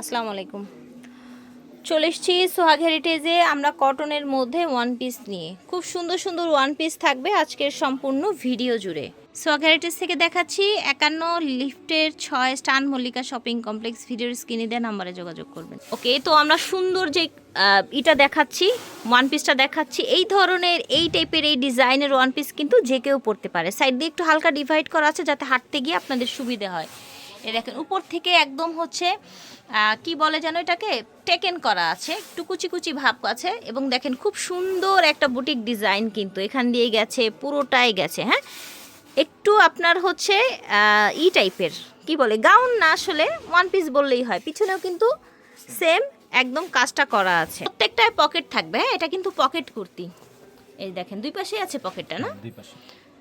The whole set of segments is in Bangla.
আসসালামু আলাইকুম। চলে এসেছি সোহাগ হেরিটেজে, আমরা কটনের মধ্যে ওয়ান পিস নিয়ে। খুব সুন্দর সুন্দর ওয়ান পিস থাকবে আজকের সম্পূর্ণ ভিডিও জুড়ে। সোহাগ হেরিটেজ থেকে দেখাচ্ছি, একান্ন লিফটের ছয় স্টান মল্লিকা শপিং কমপ্লেক্স, ভিডিওর স্ক্রিনে দেওয়া নাম্বারে যোগাযোগ করবেন। ওকে, তো আমরা সুন্দর যে এটা দেখাচ্ছি ওয়ান পিসটা দেখাচ্ছি, এই ধরনের, এই টাইপের এই ডিজাইনের ওয়ান পিস কিন্তু যে কেউ পড়তে পারে। সাইড দিয়ে একটু হালকা ডিভাইড করা আছে যাতে হাঁটতে গিয়ে আপনাদের সুবিধা হয়। এ দেখেন, উপর থেকে একদম হচ্ছে কি বলে যেন এটাকে টেকেন করা আছে, একটু কুচি কুচি ভাব আছে, এবং দেখেন খুব সুন্দর একটা বুটিক ডিজাইন কিন্তু এখান দিয়ে গেছে, পুরোটাই গেছে হ্যাঁ? একটু আপনার হচ্ছে ই টাইপের, কি বলে গাউন না আসলে ওয়ান পিস বললেই হয়, পিছনেও কিন্তু সেম একদম কাজটা করা আছে। প্রত্যেকটায় পকেট থাকবে হ্যাঁ? এটা কিন্তু পকেট কুর্তি। এই দেখেন, দুই পাশেই আছে পকেটটা না? দুই পাশে।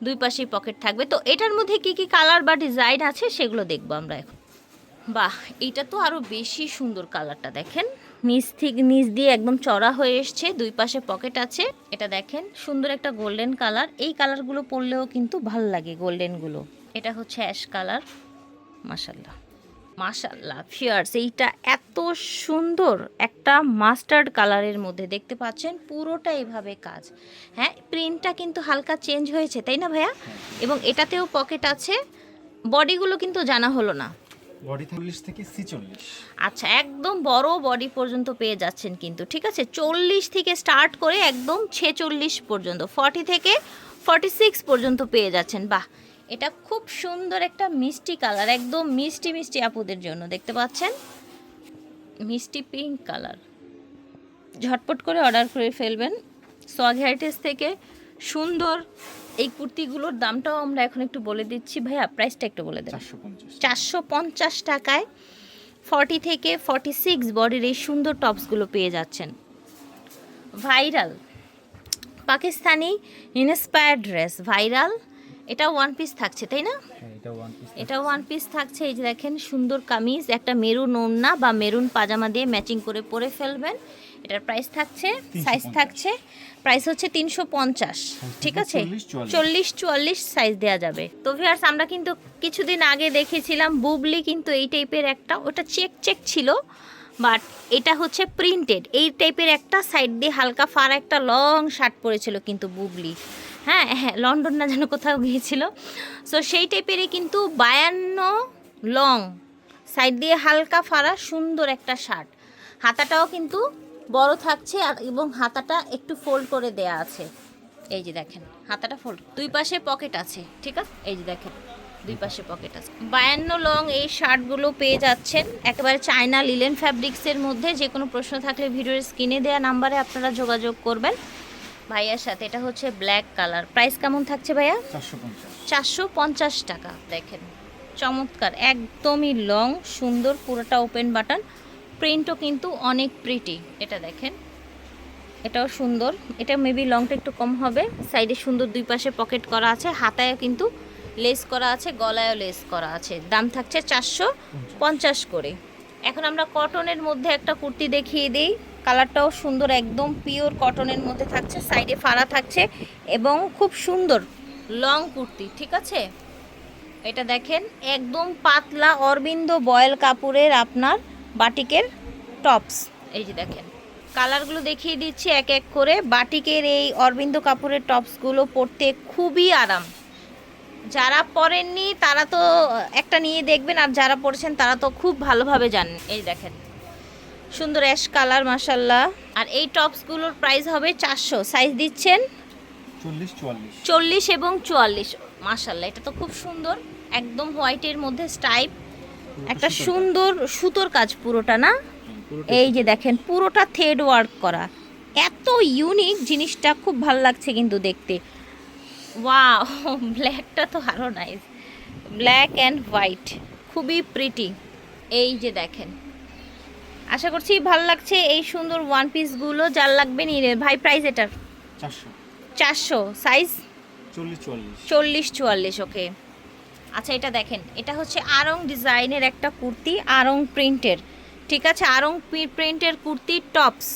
দুই পাশেই পকেট থাকবে। তো এটার মধ্যে কি কি কালার বা ডিজাইন আছে সেগুলো দেখব আমরা এখন। বাহ, এটা তো আরও বেশি সুন্দর কালারটা দেখেন। নিচ থেকে, নিচ দিয়ে একদম চড়া হয়ে এসছে, দুই পাশে পকেট আছে। এটা দেখেন, সুন্দর একটা গোল্ডেন কালার। এই কালারগুলো পরলেও কিন্তু ভালো লাগে গোল্ডেনগুলো। এটা হচ্ছে অ্যাশ কালার মাশাল্লাহ মাশাল্লাহ ফিয়ার্স এইটা এত সুন্দর একটা মাস্টার্ড কালারের মধ্যে দেখতে পাচ্ছেন পুরোটা এইভাবে কাজ। হ্যাঁ প্রিন্টটা কিন্তু হালকা চেঞ্জ হয়েছে তাই না ভাইয়া? এবং এটাতেও পকেট আছে বডিগুলো কিন্তু জানা হলো না। বডি চল্লিশ থেকে ছিচল্লিশ। আচ্ছা একদম বড় বডি পর্যন্ত পেয়ে যাচ্ছেন কিন্তু ঠিক আছে? চল্লিশ থেকে স্টার্ট করে একদম ছেচল্লিশ পর্যন্ত ফর্টি থেকে ফর্টি সিক্স পর্যন্ত পেয়ে যাচ্ছেন বাহ! এটা খুব সুন্দর একটা মিষ্টি কালার একদম মিষ্টি মিষ্টি আপুদের জন্য দেখতে পাচ্ছেন? মিষ্টি পিঙ্ক কালার। ঝটপট করে অর্ডার করে ফেলবেন। সোয়াগ হেরিটেজ থেকে সুন্দর এই কুর্তিগুলোর দামটাও আমরা এখন একটু বলে দিচ্ছি। ভাইয়া প্রাইসটা একটু বলে দেন। চারশো পঞ্চাশ টাকায় ফর্টি থেকে ফর্টি সিক্স বডির এই সুন্দর টপসগুলো পেয়ে যাচ্ছেন। Viral Pakistani inspired dress viral এটা ওয়ান পিস থাকছে তাই না? হ্যাঁ এটা ওয়ান পিস এটা ওয়ান পিস থাকছে এই যে দেখেন সুন্দর কামিজ একটা মেরুন ওড়না বা মেরুন পাজামা দিয়ে ম্যাচিং করে পরে ফেলবেন। এটার প্রাইস থাকছে সাইজ থাকছে প্রাইস হচ্ছে তিনশো পঞ্চাশ ঠিক আছে? চল্লিশ চুয়াল্লিশ। সাইজ দেওয়া যাবে। তো ভিয়ার্স আমরা কিন্তু কিছুদিন আগে দেখেছিলাম বুবলি কিন্তু এই টাইপের একটা ওটা চেক চেক ছিল। বাট এটা হচ্ছে প্রিন্টেড এই টাইপের একটা সাইড দিয়ে হালকা ফার একটা লং শার্ট পরেছিল কিন্তু বুবলি। হ্যাঁ হ্যাঁ লন্ডন না যেন কোথাও গিয়েছিল। সো সেই টাইপেরই কিন্তু বায়ান্ন লং সাইড দিয়ে হালকা ফাড়া সুন্দর একটা শার্ট হাতাটাও কিন্তু বড় থাকছে আর এবং হাতাটা একটু ফোল্ড করে দেয়া আছে। এই যে দেখেন, হাতাটা ফোল্ড দুই পাশে পকেট আছে, ঠিক আছে? এই যে দেখেন। দুই পাশে পকেট আছে। বায়ান্ন লং এই শার্টগুলো পেয়ে যাচ্ছেন। একেবারে চায়না লিলেন ফ্যাব্রিক্সের মধ্যে যে কোনো প্রশ্ন থাকলে ভিডিওর স্ক্রিনে দেওয়া নাম্বারে আপনারা যোগাযোগ করবেন। ভাইয়ার সাথে এটা হচ্ছে ব্ল্যাক কালার প্রাইস কেমন থাকছে ভাইয়া? চারশো পঞ্চাশ। টাকা দেখেন। চমৎকার একদমই লং সুন্দর পুরোটা ওপেন বাটন প্রিন্টও কিন্তু অনেক প্রিটি এটা দেখেন। এটাও সুন্দর। এটা মেবি লংটা একটু কম হবে। সাইডে সুন্দর দুই পাশে পকেট করা আছে। হাতায় কিন্তু লেস করা আছে, গলায়ও লেস করা আছে। দাম থাকছে চারশো পঞ্চাশ করে। এখন আমরা কটনের মধ্যে একটা কুর্তি দেখিয়ে দিই। কালারটাও সুন্দর, একদম পিওর কটনের মধ্যে থাকছে, সাইডে ফাড়া থাকছে এবং খুব সুন্দর লং কুর্তি, ঠিক আছে? এটা দেখেন, একদম পাতলা অরবিন্দ বয়েল কাপড়ের আপনার বাটিকের টপস। এই যে দেখেন, কালারগুলো দেখিয়ে দিচ্ছি এক এক করে। বাটিকের এই অরবিন্দ কাপড়ের টপসগুলো পরতে খুবই আরাম। যারা পরেননি তারা তো একটা নিয়ে দেখবেন আর যারা পড়েছেন তারা তো খুব ভালোভাবে জানেন। এই দেখেন সুন্দর অ্যাশ কালার মাসাল্লাহ আর এই টপসগুলোর প্রাইস হবে চারশো। সাইজ দিচ্ছেন? চল্লিশ চল্লিশ এবং চুয়াল্লিশ। মাসাল্লাহ এটা তো খুব সুন্দর। একদম হোয়াইটের মধ্যে স্টাইপ। একটা সুন্দর সুতোর কাজ পুরোটা না? এই যে দেখেন পুরোটা থ্রেড ওয়ার্ক করা। এত ইউনিক জিনিসটা খুব ভালো লাগছে কিন্তু দেখতে। ওয়াও ব্ল্যাকটা তো আরও নাইস ব্ল্যাক অ্যান্ড হোয়াইট খুবই প্রিটি এই যে দেখেন। আশা করছি ভালো লাগছে এই সুন্দর ওয়ান পিসগুলো যার লাগবে নিয়ে। ভাই প্রাইস এটার চারশো। চারশো। সাইজ চল্লিশ চুয়াল্লিশ। ওকে আচ্ছা এটা দেখেন। এটা হচ্ছে আরং ডিজাইনের একটা কুর্তি আরং প্রিন্টের। ঠিক আছে আরং প্রিন্টের কুর্তি টপস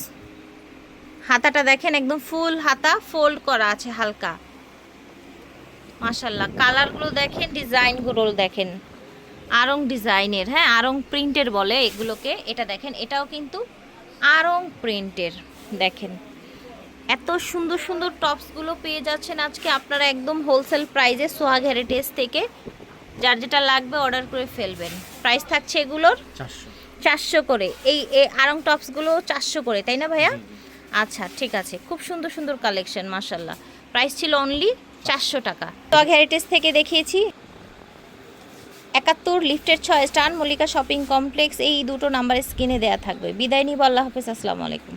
হাতাটা দেখেন একদম ফুল হাতা ফোল্ড করা আছে হালকা। মাশাল্লাহ কালারগুলো দেখেন ডিজাইনগুলো দেখেন। আরং ডিজাইনের হ্যাঁ আরং প্রিন্টের বলে এগুলোকে। এটা দেখেন এটাও কিন্তু আরং প্রিন্টের দেখেন। এত সুন্দর সুন্দর টপসগুলো পেয়ে যাচ্ছেন আজকে আপনারা একদম হোলসেল প্রাইজে সোহাগ হেরিটেজ থেকে। যার যেটা লাগবে অর্ডার করে ফেলবেন। প্রাইস থাকছে এগুলোর চারশো। করে। এই আরং টপসগুলো চারশো করে তাই না ভাইয়া। আচ্ছা ঠিক আছে। খুব সুন্দর সুন্দর কালেকশন মাশাল্লাহ প্রাইস ছিল অনলি চারশো টাকা। টগ হেরিটেজ থেকে দেখিয়েছি। একাত্তর লিফটের ছয় স্টান, মল্লিকা শপিং কমপ্লেক্স, এই দুটো নাম্বার স্ক্রিনে দেওয়া থাকবে। বিদায় নিব, আল্লাহ হাফেজ, আসসালামু আলাইকুম।